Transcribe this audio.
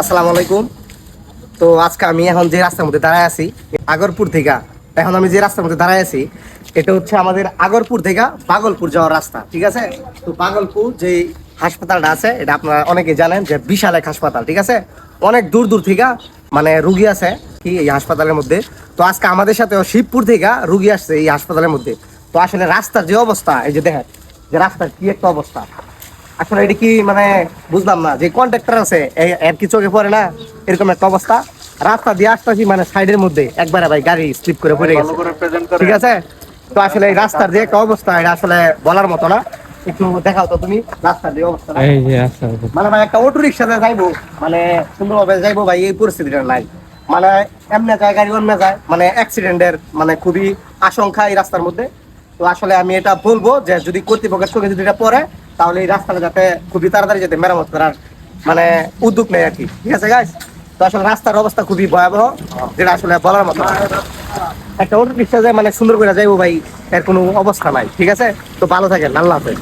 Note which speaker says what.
Speaker 1: আসসালামু আলাইকুম। তো আজকে আমি এখন যে রাস্তার মধ্যে দাঁড়ায় আছি, আগরপুর থেকে, এখন আমি যে রাস্তার মধ্যে দাঁড়ায় আছি, এটা হচ্ছে আমাদের আগরপুর থেকে পাগলপুর যাওয়ার রাস্তা, ঠিক আছে? তো পাগলপুর যে হাসপাতালটা আছে, এটা আপনারা অনেকে জানেন যে বিশাল এক হাসপাতাল, ঠিক আছে? অনেক দূর দূর থেকে মানে রুগী আছে কি এই হাসপাতালের মধ্যে। তো আজকে আমাদের সাথে শিবপুর থেকে রুগী আসছে এই হাসপাতালের মধ্যে। তো আসলে রাস্তার যে অবস্থা, এই যে দেখেন, যে রাস্তার কি একটা অবস্থা। আসলে এটা কি মানে বুঝলাম না যে কন্ট্রাক্টর আছে এর কি চোখে পড়ে না? এরকম একটা অবস্থা। রাস্তা দিয়ে আসতেছি মানে সাইডের মধ্যে। একবারে ভাই গাড়ি স্লিপ করে পড়ে গেছে। ঠিক আছে? তো আসলে এই রাস্তার যে একটা অবস্থা এটা আসলে বলার মতো না। একটু দেখাও তো তুমি রাস্তার যে অবস্থা।
Speaker 2: এই যে
Speaker 1: মানে ভাই একটা অটো রিক্সাতে যাইবো। মানে সুন্দরভাবে যাইবো ভাই এই পরিস্থিতিটা নাই। মানে এমনি যায় গাড়ি অন্য যায়। মানে অ্যাক্সিডেন্টের মানে খুবই আশঙ্কা এই রাস্তার মধ্যে। তো আসলে আমি এটা বলব যে যদি কর্তৃপক্ষের চোখে যদি এটা পড়ে তাহলে এই রাস্তাটা যাতে খুবই তাড়াতাড়ি যাতে মেরামত করার মানে উদ্যোগ নেয় আর কি। ঠিক আছে গাইস তো আসলে রাস্তার অবস্থা খুবই ভয়াবহ, যেটা আসলে বলার মতো একটা অটো রিক্সা যায় মানে সুন্দর করে যাইবো ভাই, এর কোনো অবস্থা নাই। ঠিক আছে? তো ভালো থাকেন, আল্লাহ হাফেজ।